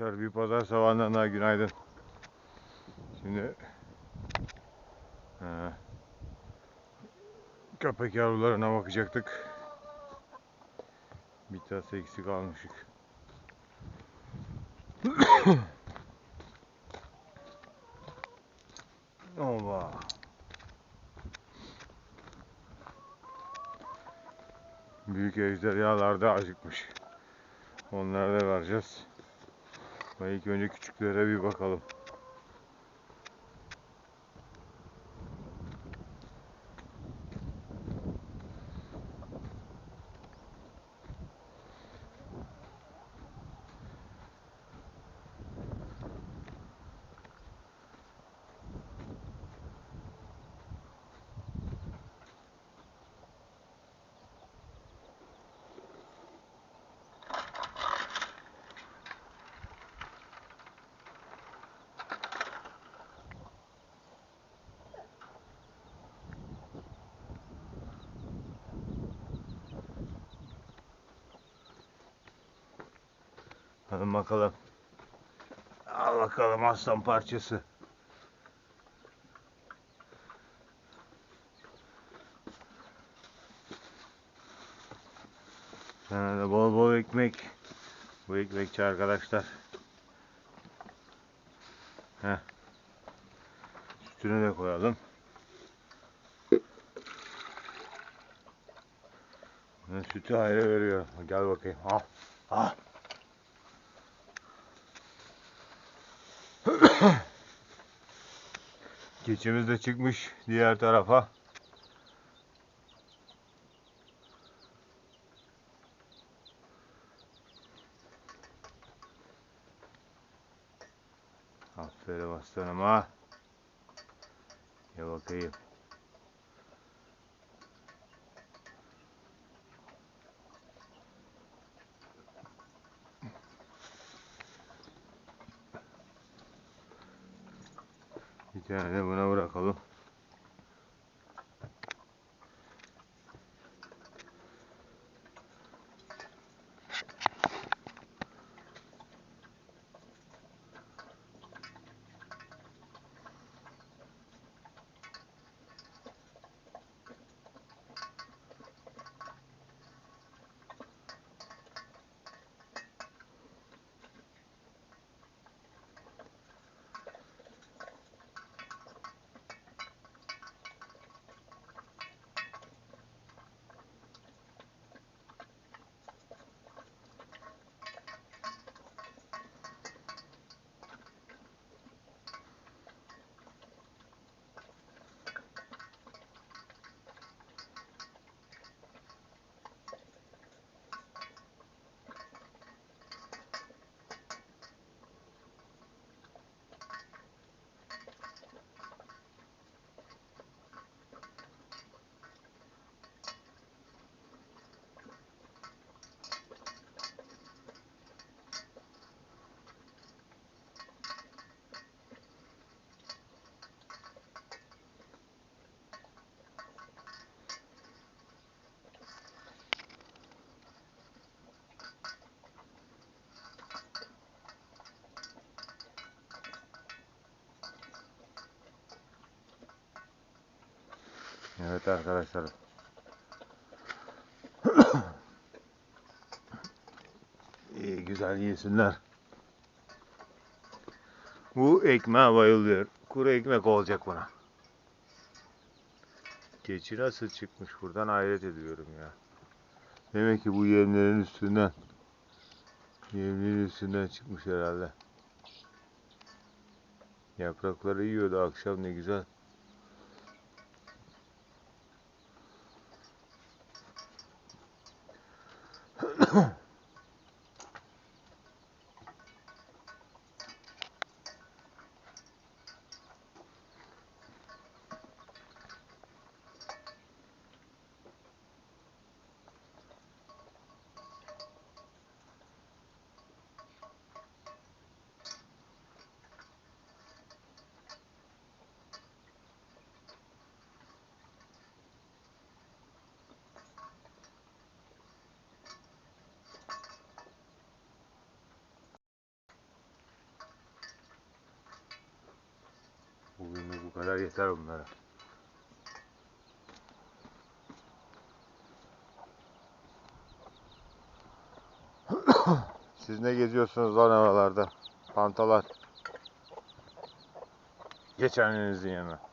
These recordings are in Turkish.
arkadaşlar bir pazar sabahından daha günaydın. Şimdi eee, köpek yavrularına bakacaktık. Bir tas eksik almışık. Oba. Büyük ejderhalar da acıkmış. Onlara da vereceğiz. Ama önce küçüklere bir bakalım. Hadi bakalım. Al bakalım aslan parçası. Sana bol bol ekmek. Bu ekmekçi arkadaşlar. Heh. Sütünü de koyalım. Sütü ayrı veriyor. Gel bakayım. Al. Keçimiz de çıkmış diğer tarafa. Aferin aslanıma. Gel bakayım. De buna bırakalım. Evet arkadaşlar. İyi güzel yesinler. Bu ekmeğe bayılıyor. Kuru ekmek olacak buna. Keçi nasıl çıkmış buradan hayret ediyorum ya. Demek ki bu yemlerin üstünden yemlerin üstünden çıkmış herhalde. Yaprakları yiyordu akşam ne güzel. Kadar yeter bunlara. Siz ne geziyorsunuz lan aralarda? Pantalar. Geç annenizin yanına.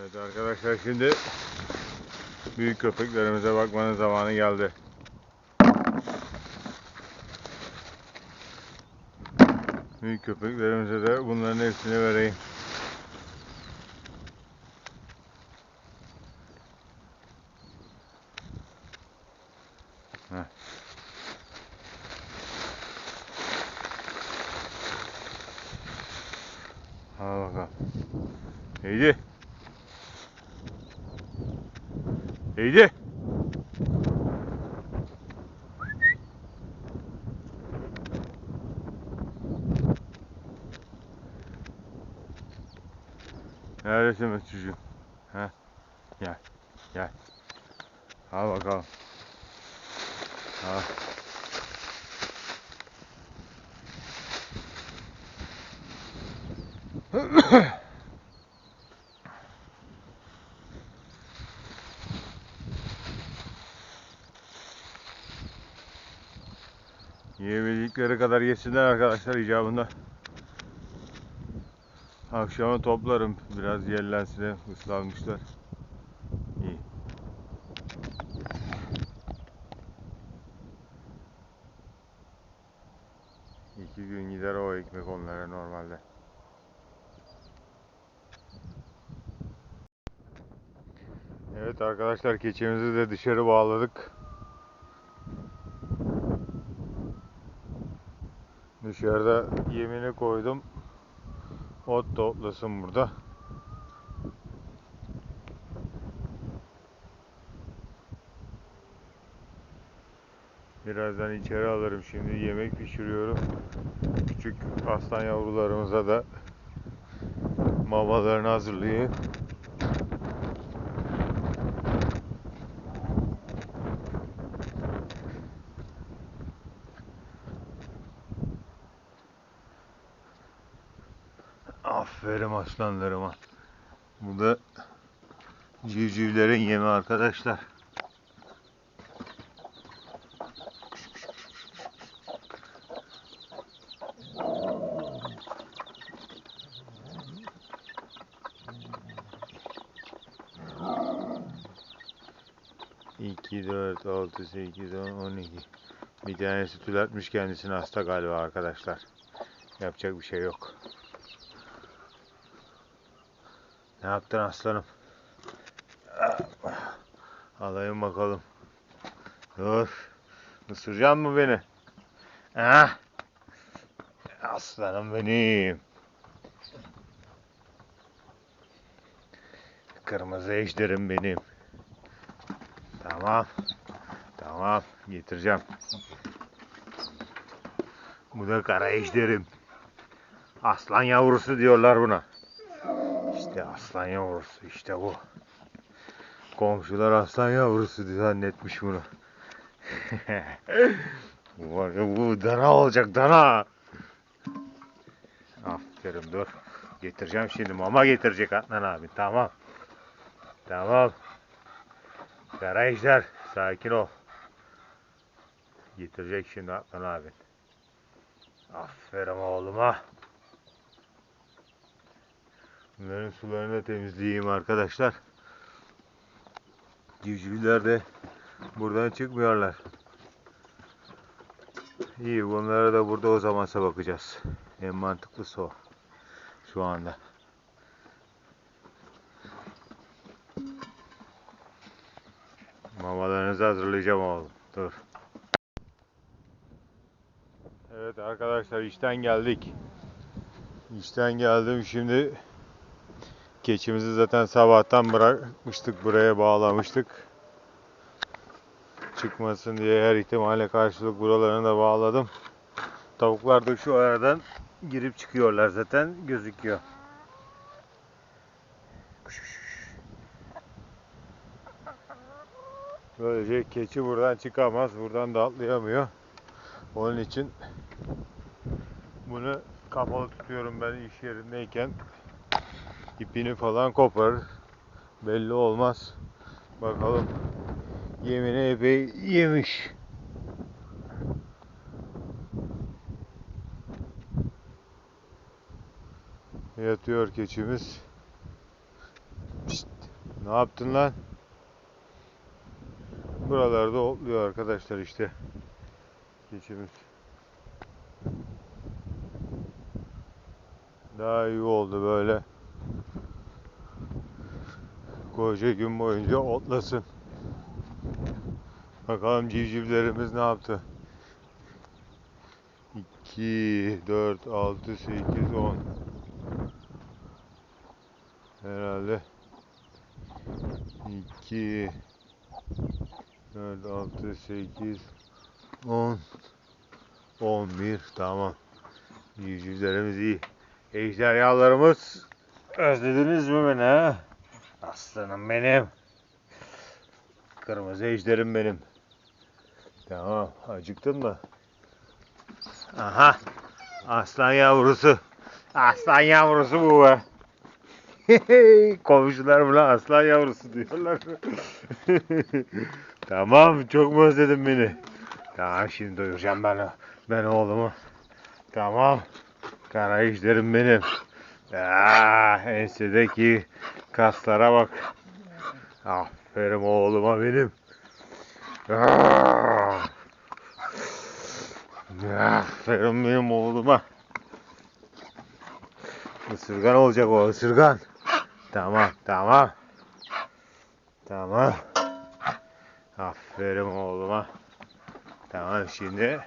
Evet arkadaşlar şimdi büyük köpeklerimize bakmanın zamanı geldi. Büyük köpeklerimize de bunların hepsini vereyim. Heh. Al bakalım. Neydi? Neydi? Neredesin be çocuğum? Ha? Gel. Gel. Al bakalım. Al. Yiyebildikleri kadar yesinler arkadaşlar icabında. Akşama toplarım. Biraz yerlensin, ıslanmışlar. İyi. İki gün gider o ekmek onlara normalde. Evet arkadaşlar keçimizi de dışarı bağladık. Dışarıda yemini koydum. Ot toplasın burada. Birazdan içeri alırım. Şimdi yemek pişiriyorum. Küçük aslan yavrularımıza da mamalarını hazırlayayım. Aferin aslanlarıma. Bu da civcivlerin yemi arkadaşlar. İki, dört, altı, sekiz, on, on iki. Bir tanesi tületmiş kendisini hasta galiba arkadaşlar. Yapacak bir şey yok. Ne yaptın aslanım? Alayım bakalım. Dur. Isıracaksın mı beni? Ha? Aslanım benim. Kırmızı ejderim benim. Tamam. Tamam. Getireceğim. Bu da kara ejderim. Aslan yavrusu diyorlar buna. İşte aslan yavrusu işte bu. Komşular aslan yavrusu zannetmiş bunu. bu bu dana olacak dana. Aferin dur. Getireceğim şimdi mama getirecek Adnan abi tamam. Tamam. Kara sakin ol. Getirecek şimdi Adnan abi. Aferin oğluma. Bunların sularını da temizleyeyim arkadaşlar. Civcivler de buradan çıkmıyorlar. İyi bunlara da burada o zamansa bakacağız. En mantıklısı o. Şu anda. Mamalarınızı hazırlayacağım oğlum. Dur. Evet arkadaşlar işten geldik. İşten geldim şimdi Keçimizi zaten sabahtan bırakmıştık buraya bağlamıştık. Çıkmasın diye her ihtimale karşılık buralarını da bağladım. Tavuklar da şu aradan girip çıkıyorlar zaten gözüküyor. Böylece keçi buradan çıkamaz, buradan da atlayamıyor. Onun için bunu kapalı tutuyorum ben iş yerindeyken. İpini falan koparır. Belli olmaz. Bakalım yemini epey yemiş. Yatıyor keçimiz. Pişt, ne yaptın lan? Buralarda otluyor arkadaşlar işte. Keçimiz. Daha iyi oldu böyle. Koca gün boyunca otlasın. Bakalım civcivlerimiz ne yaptı? 2, 4, 6, 8, 10. Herhalde 2 4 6 8 10 11 tamam. Civcivlerimiz iyi. Ejderhalarımız özlediniz mi beni ha? Aslanım benim. Kırmızı ejderim benim. Tamam. Acıktın mı? Aha. Aslan yavrusu. Aslan yavrusu bu be. Komşular buna aslan yavrusu diyorlar. tamam. Çok mu özledin beni? Tamam şimdi doyuracağım ben, ben oğlumu. Tamam. Kara ejderim benim. Ah, ensedeki kaslara bak. Aferin oğluma benim. Aferin benim oğluma. Isırgan olacak o ısırgan. Tamam tamam. Tamam. Aferin oğluma. Tamam şimdi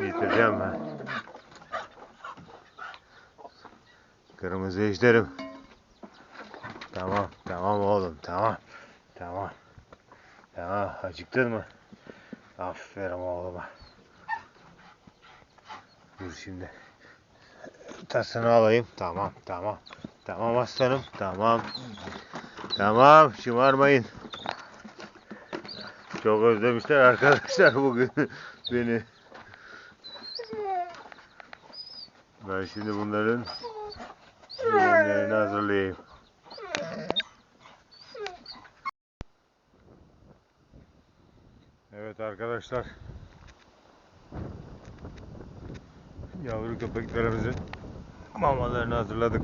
bitireceğim ben. Kırmızı ejderim. Tamam, tamam oğlum, tamam. Tamam. Tamam, acıktın mı? Aferin oğluma. Dur şimdi. Tasını alayım. Tamam, tamam. Tamam aslanım, tamam. Tamam, şımarmayın. Çok özlemişler arkadaşlar bugün beni. Ben şimdi bunların yemlerini hazırlayayım. Evet arkadaşlar. Yavru köpeklerimizin mamalarını hazırladık.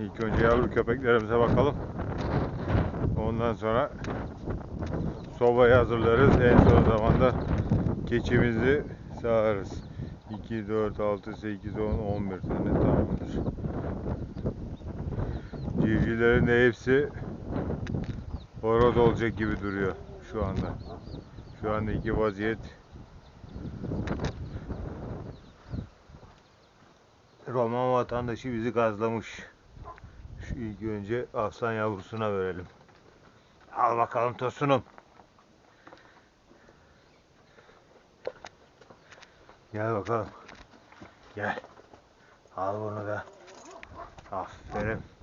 İlk önce yavru köpeklerimize bakalım. Ondan sonra sobayı hazırlarız. En son zamanda keçimizi sağarız. 2, 4, 6, 8, 10, 11 tane tamamdır. Civcivlerin de hepsi horoz olacak gibi duruyor şu anda. Şu anda iki vaziyet. Roman vatandaşı bizi gazlamış. Şu ilk önce aslan yavrusuna verelim. Al bakalım tosunum. Gel bakalım. Gel. Al bunu da. Aferin.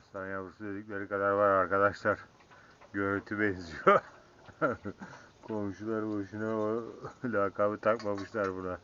Aslan yavrusu dedikleri kadar var arkadaşlar. Görüntü benziyor. Komşular boşuna o lakabı takmamışlar buna.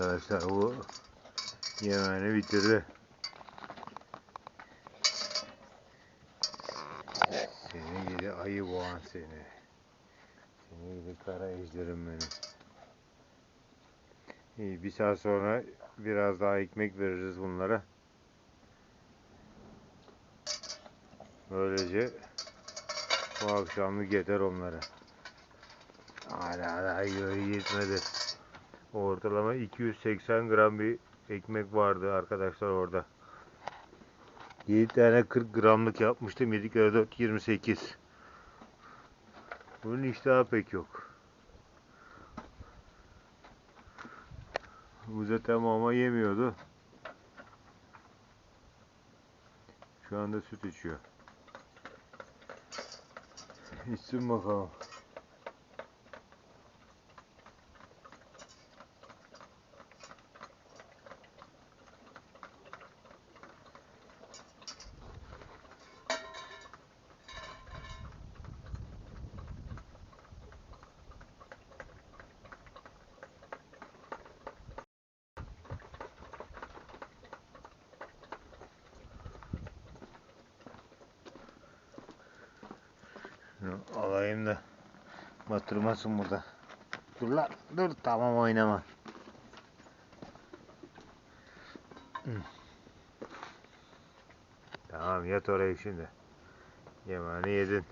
Arkadaşlar bu yemeğini bitirdi. Seni gidi ayı boğan seni. Seni gidi kara ejderim benim. İyi bir saat sonra biraz daha ekmek veririz bunlara. Böylece bu akşamlık yeter onlara. Hala daha göğü yetmedi. Ortalama 280 gram bir ekmek vardı arkadaşlar orada. 7 tane 40 gramlık yapmıştım. 7 kere 4 28. Bunun iştahı pek yok. Bu zaten mama yemiyordu. Şu anda süt içiyor. İçsin bakalım. Şunu alayım da batırmasın burada. Dur lan dur tamam oynama. Tamam yat oraya şimdi. Yemeğini yedin.